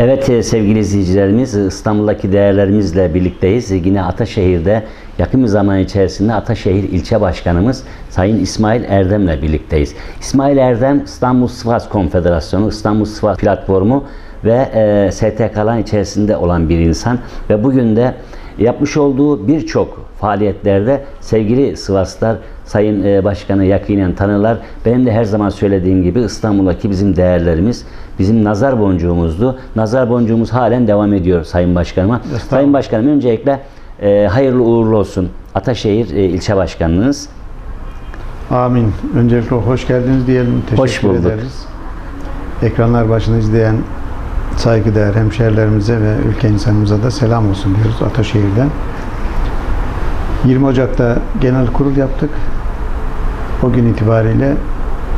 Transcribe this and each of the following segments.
Evet e, sevgili izleyicilerimiz İstanbul'daki değerlerimizle birlikteyiz. Yine Ataşehir'de yakın bir zaman içerisinde Ataşehir İlçe Başkanımız Sayın İsmail Erdem'le birlikteyiz. İsmail Erdem İstanbul Sivas Konfederasyonu, İstanbul Sivas Platformu ve e, STK'ların içerisinde olan bir insan ve bugün de yapmış olduğu birçok faaliyetlerde sevgili Sivaslar Sayın e, Başkanı yakinen tanırlar. Benim de her zaman söylediğim gibi İstanbul'daki bizim değerlerimiz bizim nazar boncuğumuzdu. Nazar boncuğumuz halen devam ediyor Sayın Başkanıma. Sayın Başkanım öncelikle e, hayırlı uğurlu olsun. Ataşehir e, ilçe başkanınız. Amin. Öncelikle hoş geldiniz diyelim. Teşekkür Hoş bulduk. ederiz. Ekranlar başında izleyen saygıdeğer hemşehrilerimize ve ülke insanımıza da selam olsun diyoruz Ataşehir'den. 20 Ocak'ta genel kurul yaptık. O gün itibariyle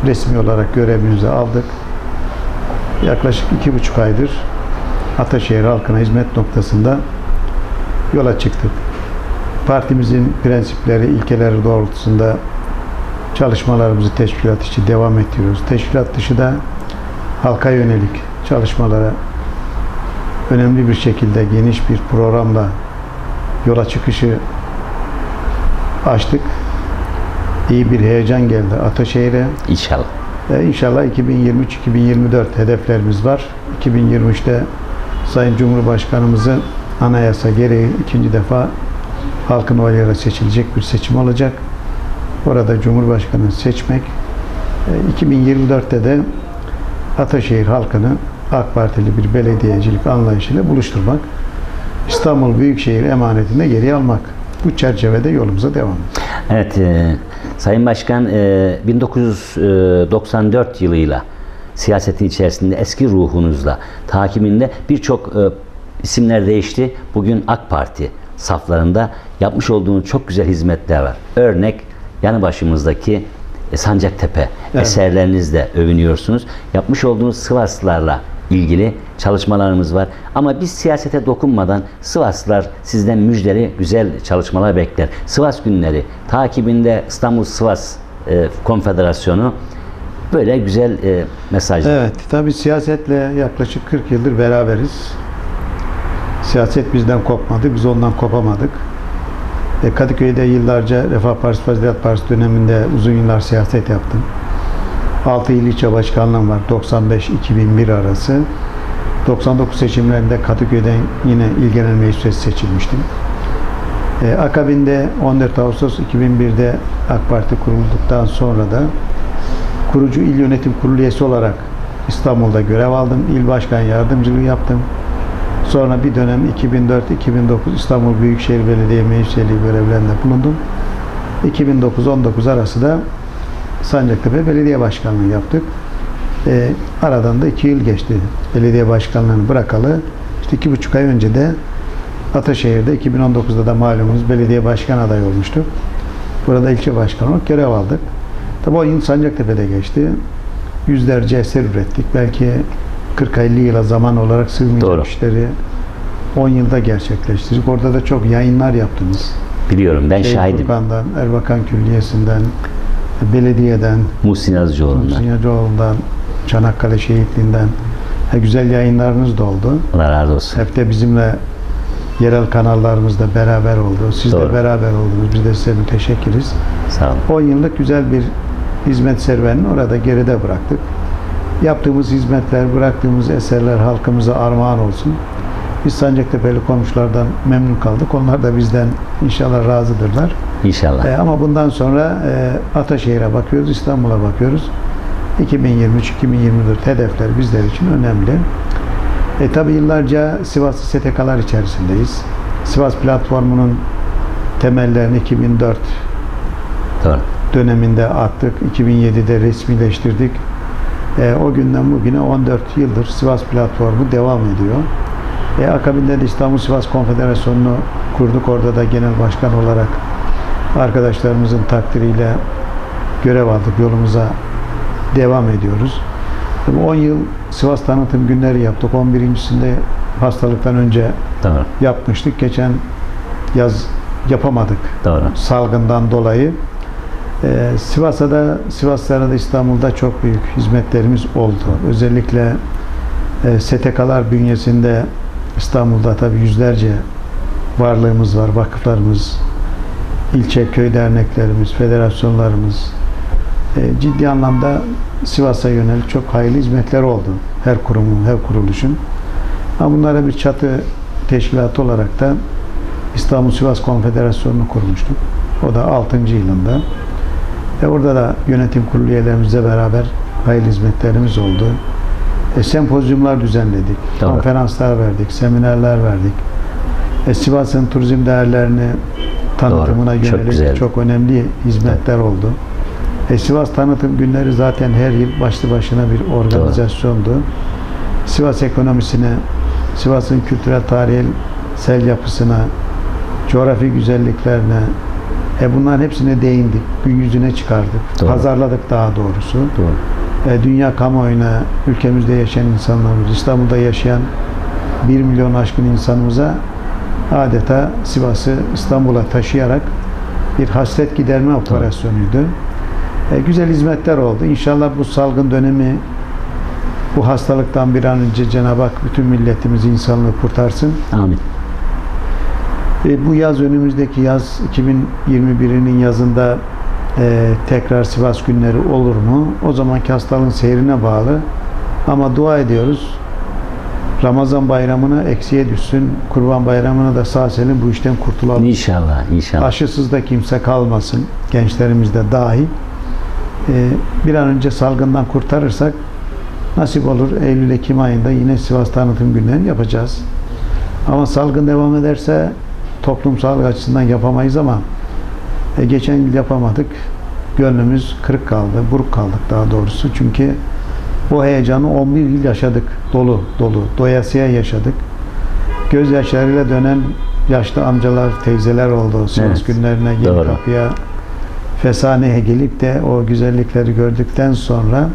resmi olarak görevimizi aldık. Yaklaşık iki buçuk aydır Ataşehir halkına hizmet noktasında yola çıktık. Partimizin prensipleri, ilkeleri doğrultusunda çalışmalarımızı teşkilat içi devam ettiriyoruz. Teşkilat dışı da halka yönelik çalışmalara önemli bir şekilde geniş bir programla yola çıkışı açtık. İyi bir heyecan geldi Ataşehir'e. İnşallah. E, İnşallah 2023-2024 hedeflerimiz var. 2023'te Sayın Cumhurbaşkanımızı anayasa gereği ikinci defa halkın oylarıyla seçilecek bir seçim olacak. Orada Cumhurbaşkanı seçmek. E, 2024'te de Ataşehir halkını AK Partili bir belediyecilik anlayışıyla buluşturmak. İstanbul Büyükşehir emanetinde geri almak. Bu çerçevede yolumuza devam ediyoruz. Evet, e, Sayın Başkan e, 1994 yılıyla siyasetin içerisinde eski ruhunuzla takibinde birçok e, isimler değişti. Bugün AK Parti saflarında yapmış olduğunuz çok güzel hizmetler var. Örnek yanı başımızdaki e, Sancaktepe Evet. eserlerinizle övünüyorsunuz. Yapmış olduğunuz Sivaslılarla ilgili çalışmalarımız var. Ama biz siyasete dokunmadan Sivaslılar sizden müjdeli güzel çalışmalar bekler. Sivas günleri takibinde İstanbul Sivas e, Konfederasyonu böyle güzel e, mesajlar. Evet, tabii siyasetle yaklaşık 40 yıldır beraberiz. Siyaset bizden kopmadı, biz ondan kopamadık. E, Kadıköy'de yıllarca Refah Partisi, Fazilet Partisi döneminde uzun yıllar siyaset yaptım. 6 il ilçe başkanlığım var 95-2001 arası. 99 seçimlerinde Kadıköy'den yine İl Genel Meclis seçilmiştim. E, akabinde 14 Ağustos 2001'de AK Parti kurulduktan sonra da kurucu il yönetim kurulu üyesi olarak İstanbul'da görev aldım. İl başkan yardımcılığı yaptım. Sonra bir dönem 2004-2009 İstanbul Büyükşehir Belediye Meclis Üyeliği görevlerinde bulundum. 2009-19 arası da Sancaktepe Belediye Başkanlığı yaptık. Ee, aradan da iki yıl geçti belediye başkanlığını bırakalı. İşte iki buçuk ay önce de Ataşehir'de 2019'da da malumunuz belediye başkan adayı olmuştuk. Burada ilçe başkanı olarak görev aldık. Tabi o yıl Sancaktepe'de geçti. Yüzlerce eser ürettik. Belki 40-50 yıla zaman olarak sığmayacak Doğru. işleri 10 yılda gerçekleştirdik. Orada da çok yayınlar yaptınız. Biliyorum ben Şehit şahidim. Furkan'dan, Erbakan Külliyesi'nden, belediyeden, Muhsin Yazıcıoğlu'ndan. Çanakkale Şehitliği'nden ha, güzel yayınlarınız da oldu. Allah razı olsun. Hep de bizimle yerel kanallarımızda beraber oldu. Siz Doğru. de beraber oldunuz. Biz de size müteşekkiriz. Sağ olun. 10 yıllık güzel bir hizmet serüvenini orada geride bıraktık. Yaptığımız hizmetler, bıraktığımız eserler halkımıza armağan olsun. Biz Sancaktepe'li komşulardan memnun kaldık. Onlar da bizden inşallah razıdırlar. İnşallah. E, ama bundan sonra e, Ataşehir'e bakıyoruz, İstanbul'a bakıyoruz. 2023-2024 hedefler bizler için önemli. E, tabi yıllarca Sivaslı STK'lar içerisindeyiz. Sivas platformunun temellerini 2004 Doğru. döneminde attık. 2007'de resmileştirdik. E, o günden bugüne 14 yıldır Sivas platformu devam ediyor. E, akabinde de İstanbul Sivas Konfederasyonu'nu kurduk. Orada da genel başkan olarak arkadaşlarımızın takdiriyle görev aldık. Yolumuza devam ediyoruz. E, Bu 10 yıl Sivas tanıtım günleri yaptık. 11.sinde hastalıktan önce Doğru. yapmıştık. Geçen yaz yapamadık Doğru. salgından dolayı. Ee, Sivas'a da Sivaslara da İstanbul'da çok büyük hizmetlerimiz oldu. Özellikle E, STK'lar bünyesinde İstanbul'da tabii yüzlerce varlığımız var, vakıflarımız, ilçe köy derneklerimiz, federasyonlarımız. E, ciddi anlamda Sivas'a yönelik çok hayırlı hizmetler oldu. Her kurumun, her kuruluşun. Ama bunlara bir çatı teşkilatı olarak da İstanbul Sivas Konfederasyonu'nu kurmuştuk. O da 6. yılında. Ve orada da yönetim kurulu üyelerimizle beraber hayırlı hizmetlerimiz oldu. E, sempozyumlar düzenledik, Doğru. konferanslar verdik, seminerler verdik. E, Sivas'ın turizm değerlerini tanıtımına Doğru, çok yönelik güzeldi. çok önemli hizmetler oldu. E, Sivas Tanıtım Günleri zaten her yıl başlı başına bir organizasyondu. Sivas ekonomisine, Sivas'ın kültürel tarihsel yapısına, coğrafi güzelliklerine, e bunların hepsine değindik. Gün yüzüne çıkardık. Doğru. Pazarladık daha doğrusu. Doğru. E, dünya kamuoyuna, ülkemizde yaşayan insanlarımız, İstanbul'da yaşayan 1 milyon aşkın insanımıza adeta Sivas'ı İstanbul'a taşıyarak bir hasret giderme operasyonuydu. E, güzel hizmetler oldu. İnşallah bu salgın dönemi bu hastalıktan bir an önce Cenab-ı Hak bütün milletimizi, insanlığı kurtarsın. Amin. E, bu yaz önümüzdeki yaz 2021'inin yazında e, tekrar Sivas günleri olur mu? O zamanki hastalığın seyrine bağlı. Ama dua ediyoruz. Ramazan bayramına eksiye düşsün. Kurban bayramına da sağ selim bu işten kurtulalım. İnşallah, inşallah. Aşısız da kimse kalmasın. Gençlerimiz de dahil. E, bir an önce salgından kurtarırsak nasip olur Eylül-Ekim ayında yine Sivas tanıtım günlerini yapacağız. Ama salgın devam ederse toplum sağlık açısından yapamayız ama e, geçen yıl yapamadık. Gönlümüz kırık kaldı, buruk kaldık daha doğrusu. Çünkü o heyecanı 11 yıl yaşadık. Dolu, dolu, doyasıya yaşadık. Gözyaşlarıyla dönen yaşlı amcalar, teyzeler oldu. Sivas Evet, günlerine gelip doğru. kapıya Fesane'ye gelip de o güzellikleri gördükten sonra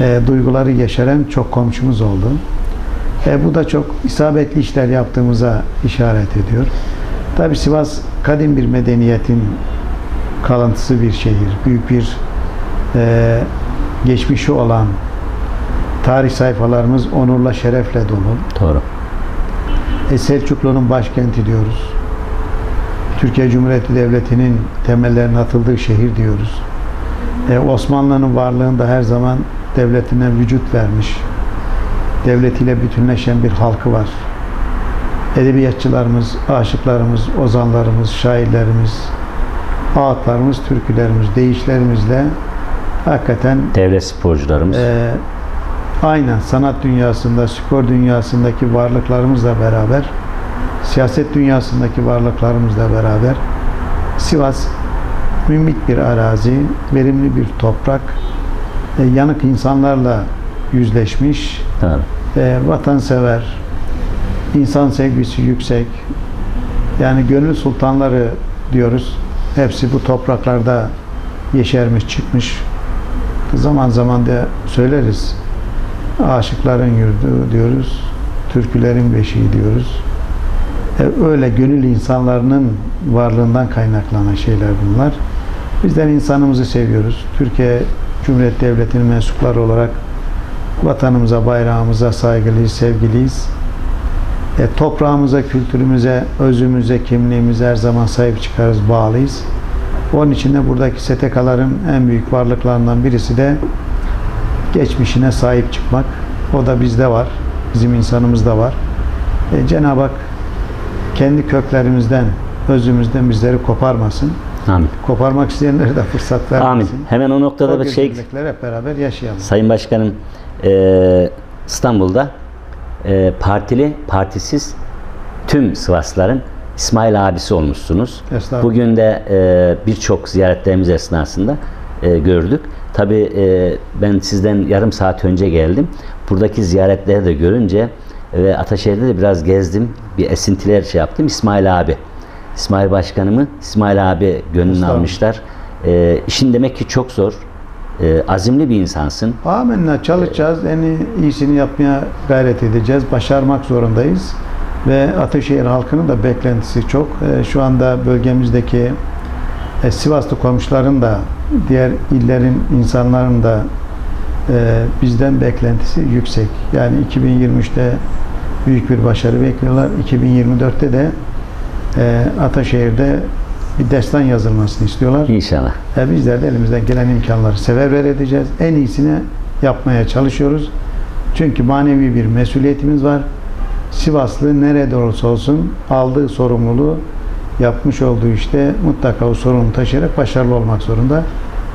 e, duyguları yeşeren çok komşumuz oldu. E, bu da çok isabetli işler yaptığımıza işaret ediyor. Tabi Sivas kadim bir medeniyetin kalıntısı bir şehir. Büyük bir e, geçmişi olan tarih sayfalarımız onurla şerefle dolu. Doğru. E, Selçuklu'nun başkenti diyoruz. Türkiye Cumhuriyeti Devleti'nin temellerinin atıldığı şehir diyoruz. E, Osmanlı'nın varlığında her zaman devletine vücut vermiş, devletiyle bütünleşen bir halkı var. Edebiyatçılarımız, aşıklarımız, ozanlarımız, şairlerimiz, ağıtlarımız, türkülerimiz, deyişlerimizle hakikaten Devlet sporcularımız. ee, aynen sanat dünyasında, spor dünyasındaki varlıklarımızla beraber, siyaset dünyasındaki varlıklarımızla beraber Sivas mümbit bir arazi, verimli bir toprak, e, yanık insanlarla yüzleşmiş, e, vatansever, insan sevgisi yüksek, yani gönül sultanları diyoruz. Hepsi bu topraklarda yeşermiş, çıkmış. Zaman zaman da söyleriz. Aşıkların yurdu diyoruz. Türkülerin beşiği diyoruz. E, öyle gönül insanlarının varlığından kaynaklanan şeyler bunlar. Bizden insanımızı seviyoruz. Türkiye Cumhuriyet Devleti'nin mensupları olarak vatanımıza, bayrağımıza saygılıyız, sevgiliyiz. E, toprağımıza, kültürümüze, özümüze, kimliğimize her zaman sahip çıkarız, bağlıyız. Onun için de buradaki STK'ların en büyük varlıklarından birisi de geçmişine sahip çıkmak. O da bizde var. Bizim insanımızda var. E, Cenab-ı Hak kendi köklerimizden, özümüzden bizleri koparmasın. Amin. Koparmak isteyenlere de fırsat Amin. vermesin. Hemen o noktada O bir şey hep beraber yaşayalım. Sayın Başkanım e, İstanbul'da e, partili, partisiz tüm Sivaslıların İsmail abisi olmuşsunuz. Bugün de e, birçok ziyaretlerimiz esnasında e, gördük. Tabii e, ben sizden yarım saat önce geldim. Buradaki ziyaretleri de görünce ve Ataşehir'de de biraz gezdim. Bir esintiler şey yaptım. İsmail abi. İsmail Başkanımı İsmail abi gönlünü almışlar. E, işin demek ki çok zor. E, azimli bir insansın. Amenna çalışacağız. En iyisini yapmaya gayret edeceğiz. Başarmak zorundayız. Ve Ataşehir halkının da beklentisi çok. Ee, Şu anda bölgemizdeki e, Sivaslı komşuların da diğer illerin insanların da e, bizden beklentisi yüksek. Yani 2023'te büyük bir başarı bekliyorlar. 2024'te de e, Ataşehir'de bir destan yazılmasını istiyorlar. İnşallah. E, bizler de elimizden gelen imkanları severber edeceğiz. En iyisini yapmaya çalışıyoruz. Çünkü manevi bir mesuliyetimiz var. Sivaslı nerede olursa olsun aldığı sorumluluğu yapmış olduğu işte mutlaka o sorumluluğu taşıyarak başarılı olmak zorunda.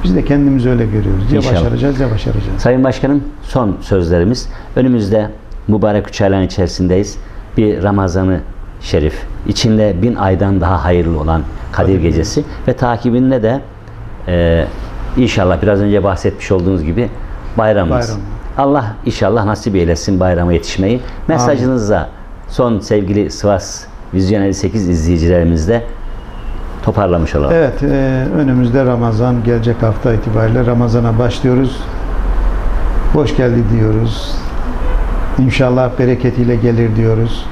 Biz de kendimizi öyle görüyoruz. Ya İnşallah. başaracağız ya başaracağız. Sayın Başkanım son sözlerimiz. Önümüzde mübarek üç ayların içerisindeyiz. Bir Ramazanı Şerif. içinde bin aydan daha hayırlı olan Kadir Gecesi ve takibinde de e, inşallah biraz önce bahsetmiş olduğunuz gibi bayramımız. Bayram. Allah inşallah nasip eylesin bayrama yetişmeyi. Mesajınızla son sevgili Sivas Vizyon 58 izleyicilerimizle toparlamış olalım. Evet, e, önümüzde Ramazan, gelecek hafta itibariyle Ramazan'a başlıyoruz. Hoş geldi diyoruz. İnşallah bereketiyle gelir diyoruz.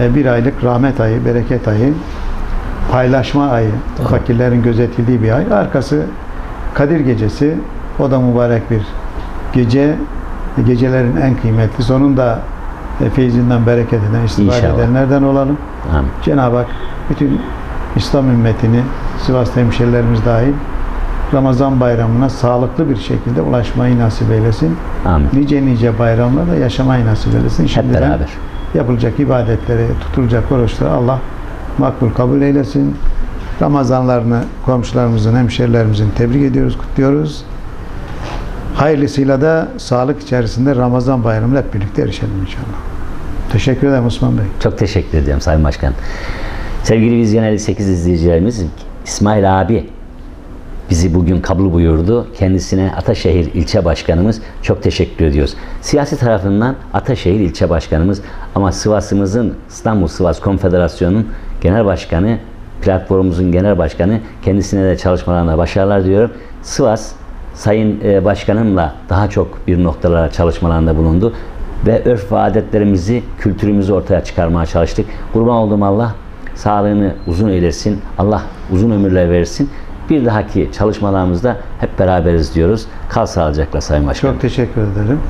E, bir aylık rahmet ayı, bereket ayı, paylaşma ayı, fakirlerin gözetildiği bir ay. Arkası Kadir Gecesi, o da mübarek bir gece. Gecelerin en kıymetli. Sonunda e, feyzinden, bereketinden istifade edenlerden olalım. Amin. Cenab-ı Hak bütün İslam ümmetini, Sivas hemşerilerimiz dahil Ramazan bayramına sağlıklı bir şekilde ulaşmayı nasip eylesin. Amin. Nice nice bayramlarda yaşamayı nasip eylesin. Hep Şimdiden beraber. Yapılacak ibadetleri, tutulacak oruçları Allah makbul kabul eylesin. Ramazanlarını komşularımızın, hemşerilerimizin tebrik ediyoruz, kutluyoruz. Hayırlısıyla da sağlık içerisinde Ramazan bayramını hep birlikte erişelim inşallah. Teşekkür ederim Osman Bey. Çok teşekkür ediyorum Sayın Başkan. Sevgili Vizyon 58 izleyicilerimiz İsmail abi bizi bugün kabul buyurdu. Kendisine Ataşehir ilçe başkanımız çok teşekkür ediyoruz. Siyasi tarafından Ataşehir ilçe başkanımız ama Sivas'ımızın İstanbul Sivas Konfederasyonu'nun genel başkanı, platformumuzun genel başkanı kendisine de çalışmalarında başarılar diyorum. Sivas Sayın e, Başkanımla daha çok bir noktalara çalışmalarında bulundu ve örf ve adetlerimizi, kültürümüzü ortaya çıkarmaya çalıştık. Kurban olduğum Allah sağlığını uzun eylesin. Allah uzun ömürler versin. Bir dahaki çalışmalarımızda hep beraberiz diyoruz. Kal sağlıcakla Sayın Başkanım. Çok teşekkür ederim.